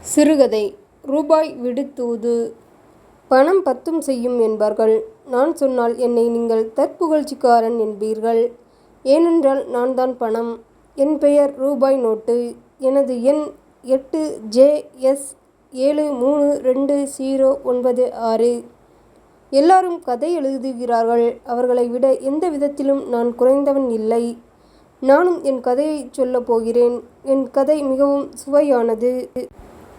சிறுகதை ரூபாய் விடுதூது பணம் பத்தும் செய்யும் என்பார்கள். நான் சொன்னால் என்னை நீங்கள் தற்புகழ்ச்சிக்காரன் என்பீர்கள். ஏனென்றால் நான் தான் பணம். என் பெயர் ரூபாய் நோட்டு. எனது எண் எட்டு ஜே. எஸ். ஏழு மூணு ரெண்டு ஜீரோ ஒன்பது ஆறு. எல்லாரும் கதை எழுதுகிறார்கள். அவர்களை விட எந்த விதத்திலும் நான் குறைந்தவன் இல்லை. நானும் என் கதையைச் சொல்லப் போகிறேன். என் கதை மிகவும் சுவையானது.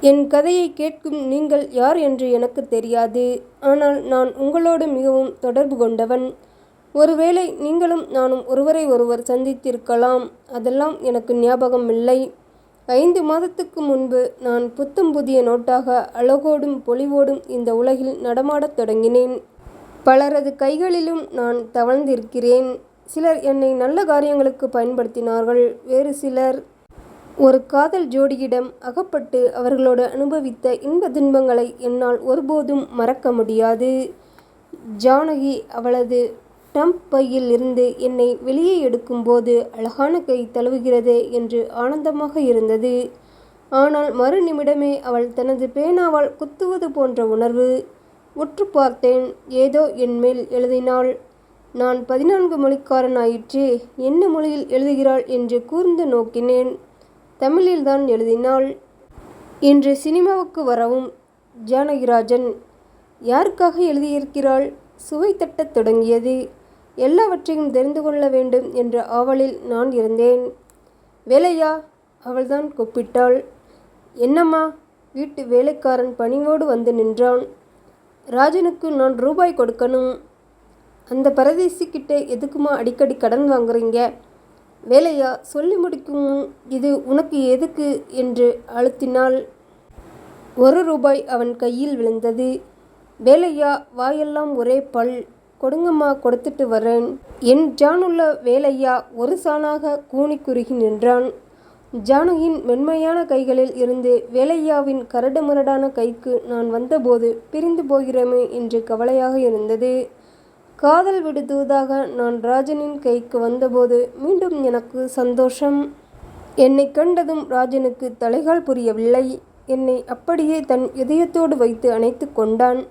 என் கதையைக் கேட்கும் நீங்கள் யார் என்று எனக்கு தெரியாது. ஆனால் நான் உங்களோடு மிகவும் தொடர்பு கொண்டவன். ஒருவேளை நீங்களும் நானும் ஒருவரை ஒருவர் சந்தித்திருக்கலாம். அதெல்லாம் எனக்கு ஞாபகம் இல்லை ஐந்து மாதத்துக்கு முன்பு நான் புத்தம் புதிய நோட்டாக அழகோடும் பொலிவோடும் இந்த உலகில் நடமாடத் தொடங்கினேன். பலரது கைகளிலும் நான் தவழ்ந்திருக்கிறேன். சிலர் என்னை நல்ல காரியங்களுக்கு பயன்படுத்தினார்கள். வேறு சிலர் ஒரு காதல் ஜோடியிடம் அகப்பட்டு அவர்களோடு அனுபவித்த இன்ப துன்பங்களை என்னால் ஒருபோதும் மறக்க முடியாது. ஜானகி அவளது டம்ப் பையில் இருந்து என்னை வெளியே எடுக்கும்போது அழகான கை தழுவுகிறதே என்று ஆனந்தமாக இருந்தது. ஆனால் மறு நிமிடமே அவள் தனது பேனாவால் குத்துவது போன்ற உணர்வு. உற்று பார்த்தேன். ஏதோ என்மேல் எழுதினாள். நான் பதினான்கு மொழிக்காரனாயிற்றே. என்ன மொழியில் எழுதுகிறாள் என்று கூர்ந்து நோக்கினேன். தமிழில்தான் எழுதினாள். இன்று சினிமாவுக்கு வரவும் ஜானகிராஜன். யாருக்காக எழுதியிருக்கிறாள்? சுவை தட்டத் தொடங்கியது. எல்லாவற்றையும் தெரிந்து கொள்ள வேண்டும் என்ற ஆவலில் நான் இருந்தேன். வேலையா? அவள்தான் கூப்பிட்டாள். என்னம்மா? வீட்டு வேலைக்காரன் பணிவோடு வந்து நின்றான். ராஜனுக்கு நான் ரூபாய் கொடுக்கணும். அந்த பரதேசிக்கிட்ட எதுக்குமா அடிக்கடி கடன் வாங்குறீங்க? வேலையா சொல்லி முடிக்கும் இது உனக்கு எதுக்கு? என்று அழுத்தினாள். ஒரு ரூபாய் அவன் கையில் விழுந்தது. வேலையா வாயெல்லாம் ஒரே பல். கொடுங்கம்மா கொடுத்துட்டு வர்றேன். என் ஜானுள்ள வேலையா ஒரு சாணாக கூனிக் குறுகி நின்றான். ஜானகியின் மென்மையான கைகளில் இருந்து வேலையாவின் கரடுமுரடான கைக்கு நான் வந்தபோது பிரிந்து போகிறோமே என்று கவலையாக இருந்தது. காதல் விடுதூதாக நான் ராஜனின் கைக்கு வந்தபோது மீண்டும் எனக்கு சந்தோஷம். என்னை கண்டதும் ராஜனுக்கு தலைகால் புரியவில்லை. என்னை அப்படியே தன் இதயத்தோடு வைத்து அணைத்துக் கொண்டான்.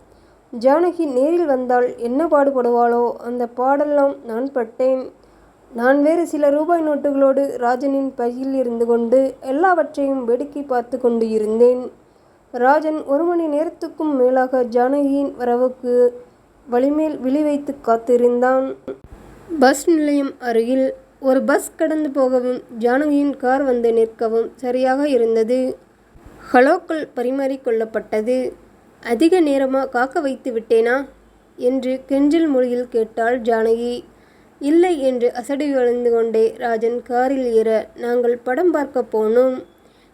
ஜானகி நேரில் வந்தால் என்ன பாடுபடுவாளோ அந்த பாடெல்லாம் நான் பட்டேன். நான் வேறு சில ரூபாய் நோட்டுகளோடு ராஜனின் பையில் இருந்து கொண்டு எல்லாவற்றையும் வேடிக்கை பார்த்து கொண்டு இருந்தேன். ராஜன் ஒரு மணி நேரத்துக்கும் மேலாக ஜானகியின் வரவுக்கு வழிமேல் விழி வைத்து காத்திருந்தான். பஸ் நிலையம் அருகில் ஒரு பஸ் கடந்து போகவும் ஜானகியின் கார் வந்து நிற்கவும் சரியாக இருந்தது. ஹலோக்கள் பரிமாறிக்கொள்ளப்பட்டது அதிக நேரமாக காக்க வைத்து விட்டேனா? என்று கெஞ்சல் மொழியில் கேட்டாள் ஜானகி. இல்லை என்று அசடு கொண்டே ராஜன் காரில் ஏற நாங்கள் படம் பார்க்கப் போனோம்.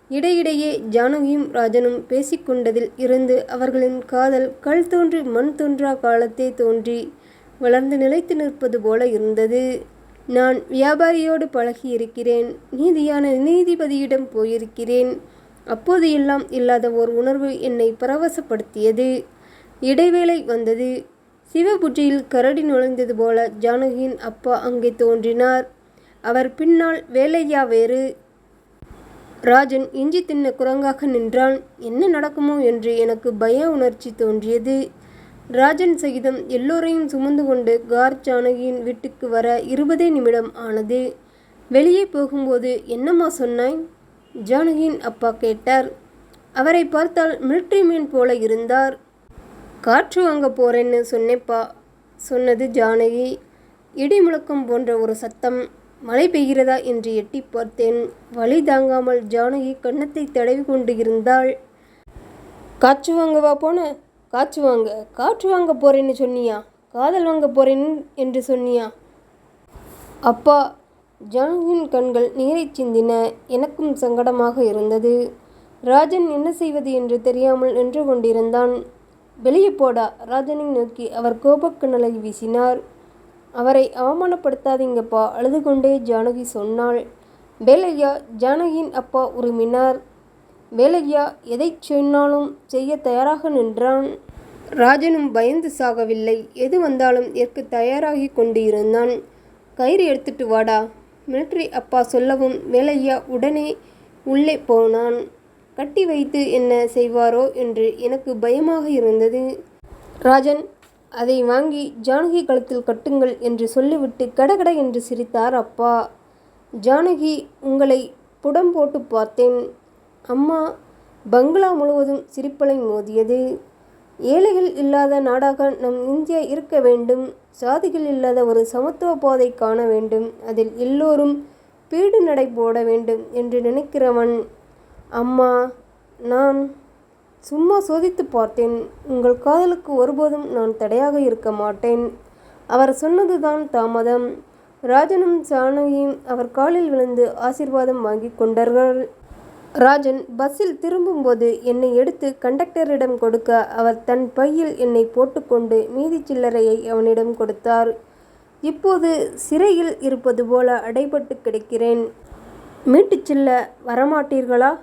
இடையிடையே ஜானகியும் ராஜனும் பேசிக் கொண்டதில் இருந்து அவர்களின் காதல் கல் தோன்றி மண் தோன்றா காலத்தே தோன்றி வளர்ந்து நிலைத்து நிற்பது போல இருந்தது. நான் வியாபாரியோடு பழகியிருக்கிறேன். நீதியான நீதிபதியிடம் போயிருக்கிறேன். அப்போது எல்லாம் இல்லாத ஓர் உணர்வு என்னை பரவசப்படுத்தியது. இடைவேளை வந்தது. சிவபூஜையில் கரடி நுழைந்தது போல ஜானகியின் அப்பா அங்கே தோன்றினார். அவர் பின்னால் வேலையா வேறு. ராஜன் இஞ்சி தின்ன குரங்காக நின்றான். என்ன நடக்குமோ என்று எனக்கு பய உணர்ச்சி தோன்றியது. ராஜன் சகிதம் எல்லோரையும் சுமந்து கொண்டு கார் ஜானகியின் வீட்டுக்கு வர இருபதே நிமிடம் ஆனது. வெளியே போகும்போது என்னம்மா சொன்னாய்? ஜானகியின் அப்பா கேட்டார். அவரை பார்த்தால் மிலிட்ரி மேன் போல இருந்தார். காற்று வாங்கப் போறேன்னு சொன்னேப்பா சொன்னது ஜானகி. இடி முழக்கம் போன்ற ஒரு சத்தம். மழை பெய்கிறதா என்று எட்டிப் பார்த்தேன். வழி தாங்காமல் ஜானகி கன்னத்தை தடவி கொண்டு இருந்தாள். காற்று வாங்கவா போன? காற்று வாங்க? காற்று வாங்கப் போறேன்னு சொன்னியா? காதல் வாங்க போறேன் என்று சொன்னியா? அப்பா ஜானகியின் கண்கள் நீரைச் சிந்தின. எனக்கும் சங்கடமாக இருந்தது. ராஜன் என்ன செய்வது என்று தெரியாமல் நின்று கொண்டிருந்தான். வெளியே போடா ராஜனை நோக்கி அவர் கோபக்கண்ணலை வீசினார். அவரை அவமானப்படுத்தாதீங்கப்பா அழுது கொண்டே ஜானகி சொன்னாள். வேலையா ஜானகியின் அப்பா உறுமினார். வேலையா எதைச் சொன்னாலும் செய்யத் தயாராக நின்றான். ராஜனும் பயந்து சாகவில்லை. எது வந்தாலும் ஏற்க தயாராகி கொண்டு இருந்தான். கயிறு எடுத்துட்டு வாடா. மிலிட்ரி அப்பா சொல்லவும் வேலையா உடனே உள்ளே போனான். கட்டி வைத்து என்ன செய்வாரோ என்று எனக்கு பயமாக இருந்தது ராஜன் அதை வாங்கி ஜானகி கழுத்தில் கட்டுங்கள் என்று சொல்லிவிட்டு கடகட என்று சிரித்தார் அப்பா. ஜானகி உங்களை புடம் போட்டு பார்த்தேன். அம்மா பங்களா முழுவதும் சிரிப்பலை மோதியது. ஏழைகள் இல்லாத நாடாக நம் இந்தியா இருக்க வேண்டும். சாதிகள் இல்லாத ஒரு சமத்துவ பாதை காண வேண்டும். அதில் எல்லோரும் பீடு நடை போட வேண்டும் என்று நினைக்கிறவன். அம்மா நான் சும்மா சோதித்து பார்த்தேன். உங்கள் காதலுக்கு ஒருபோதும் நான் தடையாக இருக்க மாட்டேன். அவர் சொன்னதுதான் தாமதம். ராஜனும் ஜானகியும் அவர் காலில் விழுந்து ஆசீர்வாதம் வாங்கிக் கொண்டார்கள். ராஜன் பஸ்ஸில் திரும்பும்போது என்னை எடுத்து கண்டக்டரிடம் கொடுக்க அவர் தன் பையில் என்னை போட்டுக்கொண்டு மீதி சில்லறையை அவனிடம் கொடுத்தார். இப்போது சிறையில் இருப்பது போல அடைபட்டு கிடக்கிறேன். மீட்டுச் செல்ல வரமாட்டீர்களா?